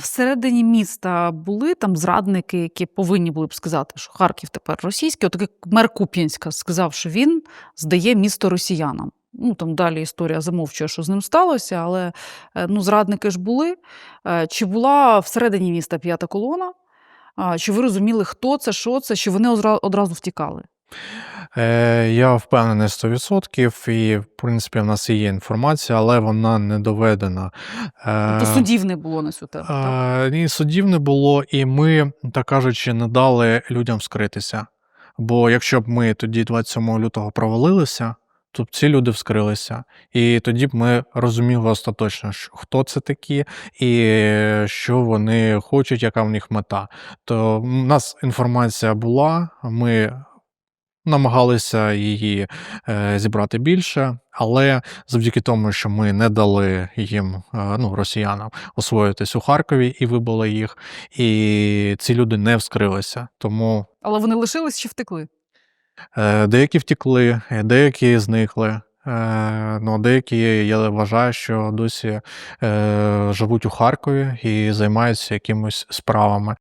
Всередині міста були там зрадники, які повинні були б сказати, що Харків тепер російський. От такий мер Куп'янська сказав, що він здає місто росіянам. Ну там далі історія замовчує, що з ним сталося, але е, ну, зрадники ж були. Е, Чи була всередині міста п'ята колона? Чи ви розуміли, хто це, що це, чи вони одразу втікали? Е, я впевнений 100%, і, в принципі, в нас і є інформація, але вона не доведена. Е, Тобто судів не було на цю тему. так? Е, Ні, судів не було, і ми, так кажучи, не дали людям скритися. Бо якщо б ми тоді 27 лютого провалилися, то б ці люди вскрилися. І тоді б ми розуміли остаточно, хто це такі і що вони хочуть, яка в них мета. То в нас інформація була, ми намагалися її е, зібрати більше, але завдяки тому, що ми не дали їм, е, ну, росіянам, освоїтись у Харкові і вибили їх, і ці люди не вскрилися. Тому Але вони лишились чи втекли? е, деякі втекли, деякі зникли. Ну, деякі, я вважаю, що досі е, живуть у Харкові і займаються якимись справами.